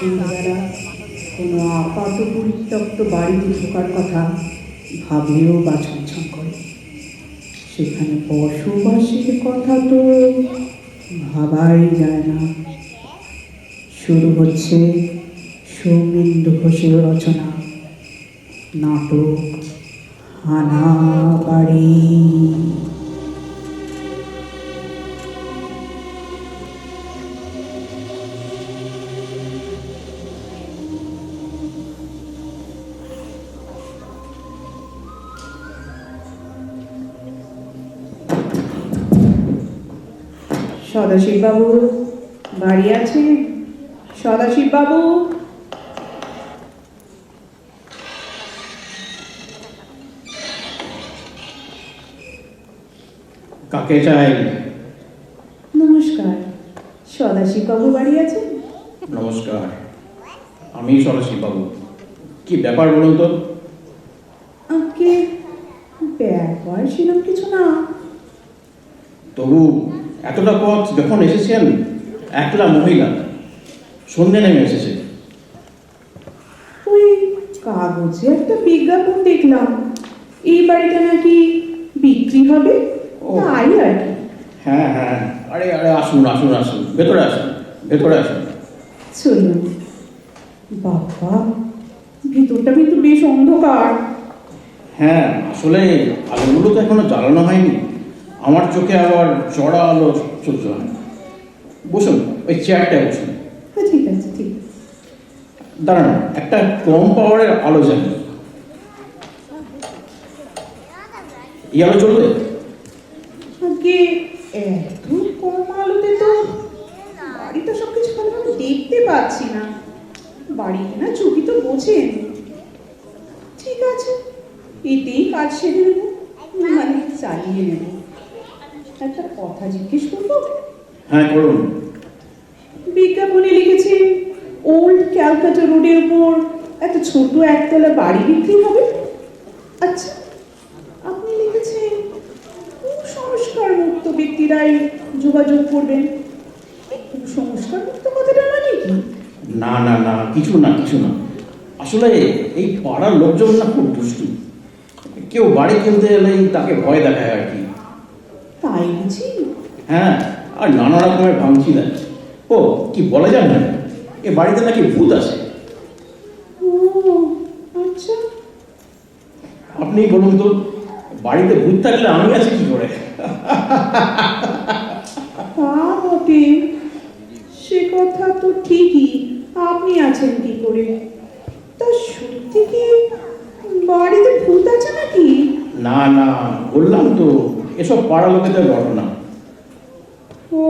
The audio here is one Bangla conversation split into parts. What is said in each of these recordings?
সন্ধ্যাবেলা কোনো আপাত পরিত্যক্ত বাড়িতে ঢোকার কথা ভাবলেও বা ছমছম করে। সেখানে বসবাসের কথা তো ভাবাই যায় না। শুরু হচ্ছে সৌমিন্দু ঘোষের রচনা। নাটক, হানা বাড়ি। সদাশিববাবু বাড়ি আছে? সদাশিববাবু? কাকে চাই? নমস্কার। সদাশিববাবু বাড়ি আছে? নমস্কার। আমি সরস্বতী বাবু কি ব্যাপার বলুন তো? আগে ব্যাপার সেরকম কিছু না। তবু এতটা পথ যখন এসেছেন একলা মহিলা সন্ধে নেমে এসেছে। ওই কাগজে একটা বিজ্ঞাপন দেখলাম। এই বাড়িটা নাকি বিক্রি হবে? ও। তাই আর কি। হ্যাঁ হ্যাঁ। আরে আরে আসুন আসুন আসুন। ভেতরে আসুন ভেতরে আসুন। চলুন। বাবা ভিতরটা কিন্তু বেশ অন্ধকার। হ্যাঁ আসলে আলোগুলো তো এখনও জ্বালানো হয়নি। আমার চোখে আবার চড়া আলো সহ্য হয় না। বসুন ওই চেয়ারটায় বসুন হ্যাঁ ঠিক আছে ঠিক আছে। দাঁড়ান একটা কম পাওয়ারের আলো জ্বালিয়ে এই আলো চলবে? এত কম আলোতে তো বাড়িটা সব কিছু ভালোভাবে দেখতে পাচ্ছি না। বাড়ি কেনা চুকি তো বোঝেন ঠিক আছে এতেই কাজ সেরে নেব। মানে চালিয়ে নেব। একটা কথা জিজ্ঞেস করব? হ্যাঁ করুন। বিজ্ঞাপনে লিখেছেন ওল্ড ক্যালকাটা রোডের উপর একটা ছোট একতলা বাড়ি বিক্রি হবে। আচ্ছা আপনি লিখেছেন কুসংস্কার মুক্ত ব্যক্তিরাই যোগাযোগ করবেন। কুসংস্কার মুক্ত কথাটা মানে কি? না না না কিছু না কিছু না। আসলে এই পাড়ার লোকজন না খুব দুষ্টু। কেউ বাড়ি কিনতে এলেই তাকে ভয় দেখায় আর কি। তাই বুঝি? হ্যাঁ আর নানা রকমের ভাঙচি দেয় ও কি বলা যায় না? এ বাড়িতে নাকি ভূত আছে? ও আচ্ছা। আপনি বলুন তো বাড়িতে ভূত থাকলে আমি আছি কি করে? তা বটে। সে কথা তো ঠিকই আপনি আছেন কি করে? তা সত্যি কি বাড়িতে ভূত আছে নাকি? না না বললাম তো এসব পাড়া লোকেদের ঘটনা। ও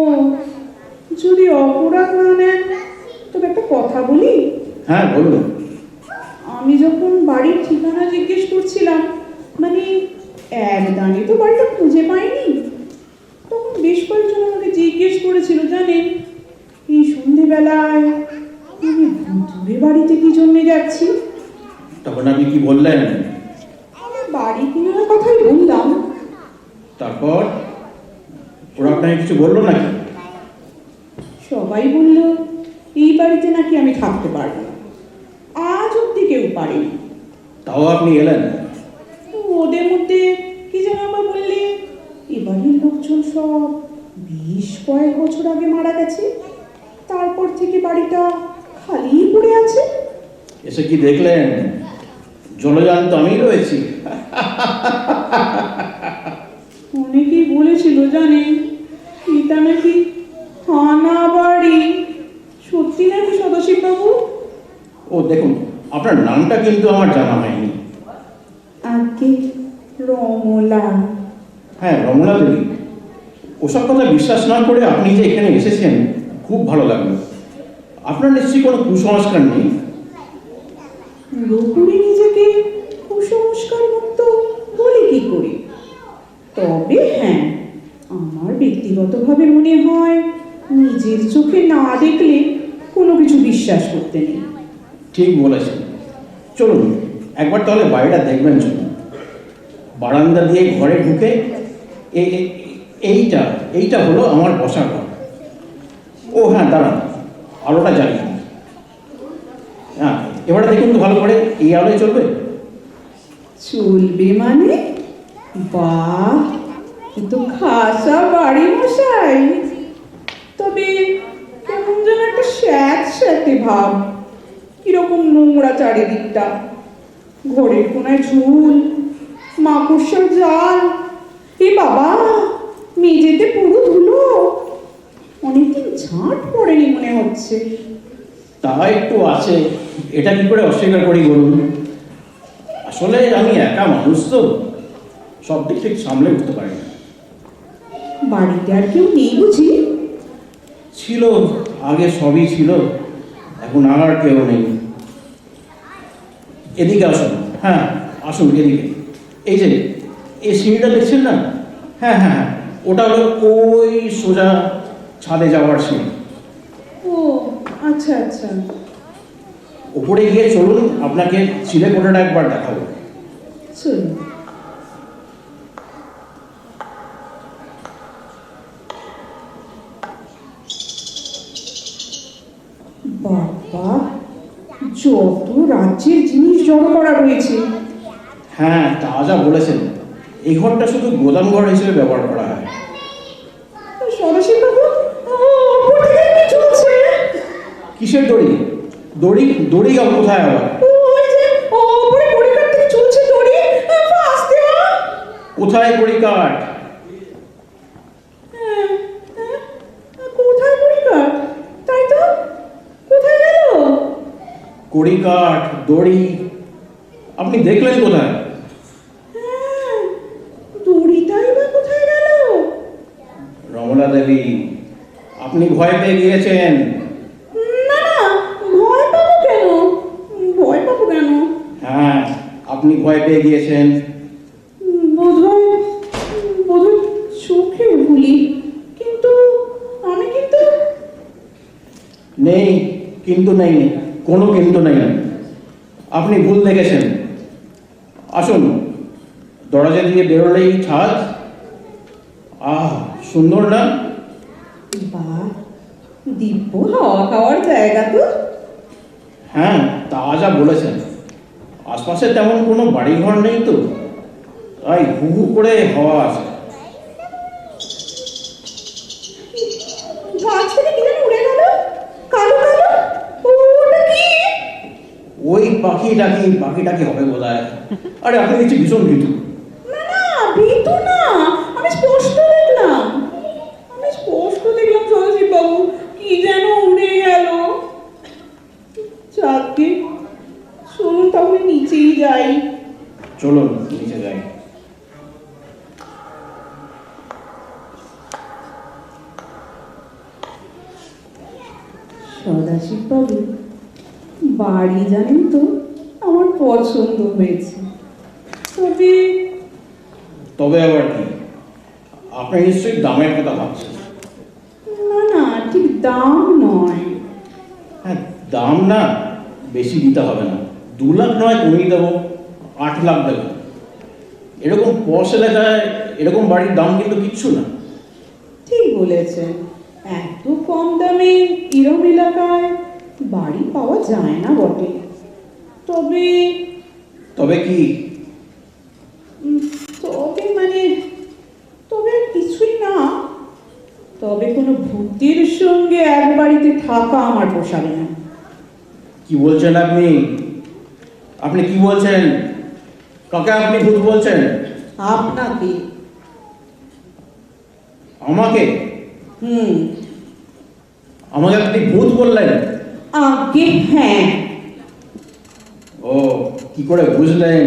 যদি অপরাধ না নেন তবে একটা কথা বলি? হ্যাঁ বলুন। আমি যখন বাড়ির ঠিকানা জিজ্ঞেস করছিলাম মানে এক দানে তো বাড়িটা খুঁজে পাইনি। তখন বেশ কয়েকজন আমাকে জিজ্ঞেস করেছিল জানেন? এই সন্ধেবেলায় আমি ভুতুরে বাড়িতে কি জন্যে যাচ্ছি? তখন আপনি কি বললেন আমি বাড়ি কেনার কথাই বললাম তারপর ওরা আপনাকে কিছু বলল নাকি? সবাই বলল এই বাড়িতে নাকি আমি থাকতে পারব না। আজ অব্দি কেউ পারেনি। তাও আপনি এলেন? ওদের মধ্যে কি যেন আবার বললে এবারের লোকজন সব বেশ কয়েক বছর আগে মারা গেছে। তারপর থেকে বাড়িটা খালি পড়ে আছে। এসে কি দেখলেন? জলযান তো আমি রয়েছি। বলেছিল জানেন এটা নাকি থানা বাড়ি সত্যি নাকি সদাশিব বাবু ও দেখুন আপনার নামটা কিন্তু আমার জানা হয়নি। আগে রমলা। হ্যাঁ রমলা দেবী। ওসব কথা বিশ্বাস না করে আপনি যে এখানে এসেছেন খুব ভালো লাগল। আপনার নিশ্চয়ই কোনো কুসংস্কার নেই? পুরোপুরি নিজেকে কুসংস্কার মুক্ত বলে কি করে? তবে হ্যাঁ আমার ব্যক্তিগতভাবে মনে হয় নিজের চোখে না দেখলে কোনো কিছু বিশ্বাস করতে নেই। ঠিক বলেছেন। চলুন একবার তাহলে বাড়িটা দেখবেন চলুন। বারান্দা দিয়ে ঘরে ঢুকে এইটা এইটা হলো আমার বসার ঘর। ও হ্যাঁ দাঁড়ান আলোটা জ্বালিয়ে দিন। হ্যাঁ এবারে দেখুন তো ভালো করে এই আলোয় চলবে? চলবে মানে? বাহ, কিন্তু খাসা বাড়ি মশাই। তবে কেমন যেন একটা স্যাঁত স্যাঁতে ভাব। কীরকম নোংরা চারিদিকটা। ঘরের কোনায় ঝুল, মাকড়সার জাল। এ বাবা, মেঝেতে পুরো ধুলো। অনেকদিন ঝাঁট পড়েনি মনে হচ্ছে। তা একটু আছে। এটা কি করে অস্বীকার করি বলুন? আসলে আমি একা মানুষ তো। সব দিক ঠিক সামলে উঠতে পারি না। বাড়িতে আর কেউ নেই বুঝি? ছিল আগে সবই ছিল এখন আর কেউ নেই। এদিকে আসুন। হ্যাঁ আসুন এদিকে। এই যে এই সিঁড়িটা দেখছেন না? হ্যাঁ হ্যাঁ হ্যাঁ ওটা হলো ওই সোজা ছাদে যাওয়ার সিঁড়ি। ও আচ্ছা আচ্ছা। উপরে গিয়ে চলুন আপনাকে চিলে কোটাটা একবার দেখাবো। চলুন। বাবা যত রাজ্যের জিনিস জড়ো করা রয়েছে। হ্যাঁ তা যা বলেছেন। এই ঘরটা শুধু গোদাম ঘর হিসেবে ব্যবহার করা হয়। কিসের দড়ি? দড়ি দড়ি গা কোথায় আবার? কোথায় দড়ি। কাঠ হ্যাঁ, হ্যাঁ, কোথায় পরিকার তাই তো কোথায় গেল কড়ি কাঠ দড়ি আপনি দেখলেন কোথায়? হ্যাঁ, দড়িটাই বা কোথায় গেল? রমলা দেবী আপনি ভয় পেয়ে গিয়েছেন। না না ভয় পাবো কেন? ভয় পাবো কেন? হ্যাঁ আপনি ভয় পেয়ে গিয়েছেন। বোধহয় বোধহয় চোখে ভুলি কিন্তু আমি কিন্তু নেই কিন্তু নেই। কোনো কিন্তু নেই। আপনি ভুল দেখেছেন। আসুন দরজা দিয়ে বেরোলেই ছাদ। আহ সুন্দর না? দিব্য হাওয়া খাওয়ার জায়গা তো। হ্যাঁ তা যা বলেছেন। আশপাশে তেমন কোনো বাড়িঘর নেই তো। তাই হু হু করে হাওয়া আছে গাছ থেকে কি যেন উড়ে গেল কালো কালো ওটা কি ওই ডাকি পাখি ডাকি হবে বোধ আরে আপনি দেখছি ভীষণ ভীতু। না না ভীতু না আমি স্পষ্ট দেখলাম। আমি স্পষ্ট দেখলাম সদাশিব বাবু কি যেন উড়ে গেল। চলুন তাহলে নিচেই যাই। চলুন নিচে যাই। সদাশিব বাবু বাড়ি জানেন তো? পছন্দ হয়েছে। তবে তবে আবার কি? আপনি নিশ্চয়ই দামের কথা ভাবছেন। না না ঠিক দাম নয়। হ্যাঁ দাম না বেশি দিতে হবে না। দু লাখ নয় কমিয়ে দেবো আট লাখ দেবো। এরকম পশ এলাকায় এরকম বাড়ির দাম কিন্তু কিচ্ছু না। ঠিক বলেছেন। এত কম দামে ইরম এলাকায় বাড়ি পাওয়া যায় না বটে। তবে তবে কি? তবে মানে তবে আর কিছুই না। তবে কোনো ভূতের সঙ্গে এক বাড়িতে থাকা আমার পোষাবে না। কি বলছেন আপনি? আপনি কি বলছেন? কাকে আপনি ভূত বলছেন? আপনাকে। আমাকে? হুম। আমাকে আপনি ভূত বললেন? আগে হ্যাঁ। কি করে বুঝলেন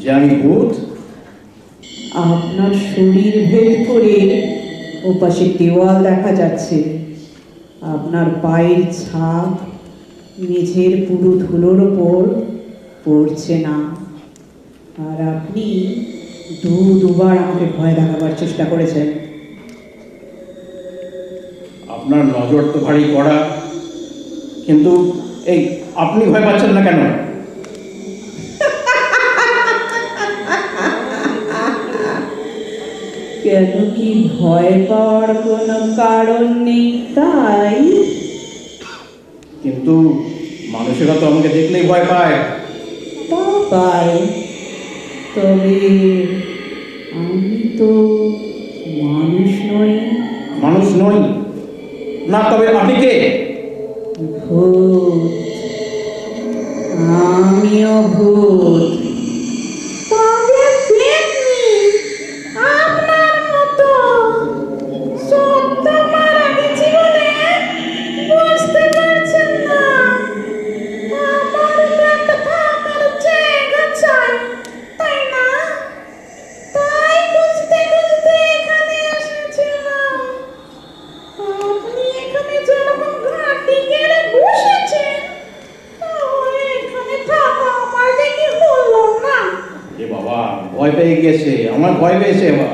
যে আমি ভূত? আপনার শরীর ভেদ করে ওপাশে দেওয়াল দেখা যাচ্ছে। আপনার পায়ের ছাপ মেঝের পুরো ধুলোর ওপর পড়ছে না। আর আপনি দু দুবার আমাকে ভয় দেখাবার চেষ্টা করেছেন। আপনার নজর তো ভারী কড়া কিন্তু এই আপনি ভয় পাচ্ছেন না কেন? কেন কি ভয় পাওয়ার কোনো কারণ নেই তাই? কিন্তু মানুষেরা তো আমাকে দেখলেই ভয় পায়। তা পাই। তবে আমি তো মানুষ নই। মানুষ নই। না তবে আপনি কে? ভূত। আমিও ভূত। গেছে আমার ভয় পেয়েছে এবার।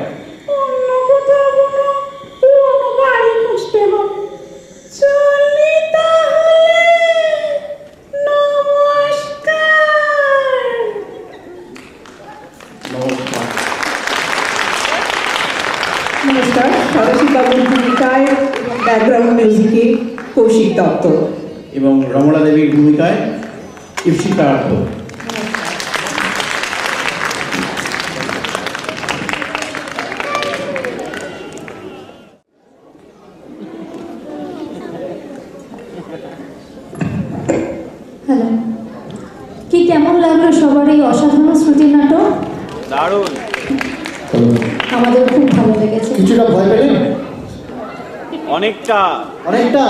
নমস্কার ব্যাকগ্রাউন্ড মিউজিকে কৌশিক দত্ত। এবং রমলা দেবীর ভূমিকায় ইপসিতা আর্থ হ্যালো কি কেমন লাগল সবার এই অসাধারণ স্মৃতি নাটক? দারুণ। আমাদের খুব ভালো লেগেছে। কিছুটা ভয় পেলেন? অনেকটা। অনেকটা?